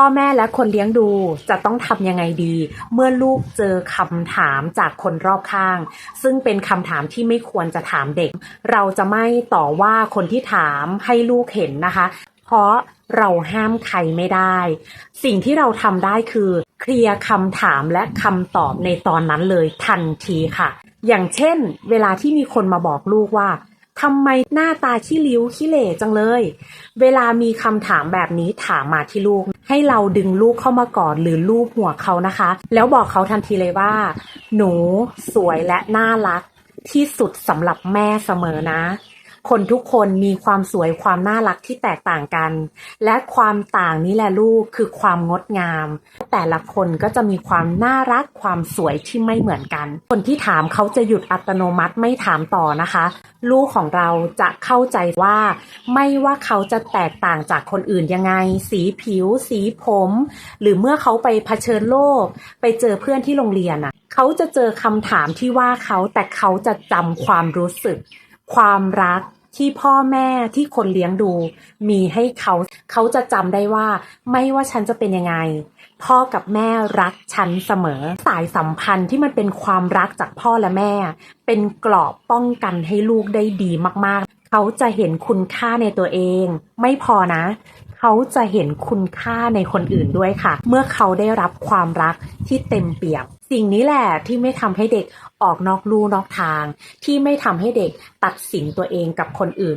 พ่อแม่และคนเลี้ยงดูจะต้องทำยังไงดี เมื่อลูกเจอคำถามจากคนรอบข้าง ซึ่งเป็นคำถามที่ไม่ควรจะถามเด็ก เราจะไม่ต่อว่าคนที่ถามให้ลูกเห็นนะคะ เพราะเราห้ามใครไม่ได้ สิ่งที่เราทำได้คือ เคลียร์คำถามและคำตอบในตอนนั้นเลยทันทีค่ะ อย่างเช่น เวลาที่มีคนมาบอกลูกว่า ทำไมหน้าตาขี้ริ้วขี้เหร่จังเลย เวลามีคำถามแบบนี้ถามมาที่ลูก ให้เราดึงลูกเข้ามากอดหรือลูบหัวเขานะคะ แล้วบอกเขาทันทีเลยว่า หนูสวยและน่ารักที่สุดสำหรับแม่เสมอนะ คนทุกคนมีความสวยความน่ารักที่แตกต่างกัน และความต่างนี้แหละลูกคือความงดงาม แต่ละคนก็จะมีความน่ารักความสวยที่ไม่เหมือนกัน คนที่ถามเขาจะหยุดอัตโนมัติไม่ถามต่อนะคะ ลูกของเราจะเข้าใจว่า ไม่ว่าเขาจะแตกต่างจากคนอื่นยังไง สีผิว สีผม หรือเมื่อเขาไปเผชิญโลก ไปเจอเพื่อนที่โรงเรียนอะเขาจะเจอคำถามที่ว่าเขาแต่เขาจะจำความรู้สึก ความรัก ที่พ่อแม่ที่คนเลี้ยงดู มีให้เขาเขาจะจำได้ว่า ไม่ว่าฉันจะเป็นยังไง พ่อกับแม่รักฉันเสมอ สายสัมพันธ์ที่มันเป็นความรักจากพ่อและแม่ เป็นกรอบป้องกันให้ลูกได้ดีมากๆ เขาจะเห็นคุณค่าในตัวเอง ไม่พอนะ เขาจะเห็นคุณค่าในคนอื่นด้วยค่ะ เมื่อเขาได้รับความรักที่เต็มเปี่ยมสิ่งนี้แหละที่ไม่ทำให้เด็กออกนอกลู่นอกทาง ที่ไม่ทำให้เด็กตัดสินตัวเองกับคนอื่น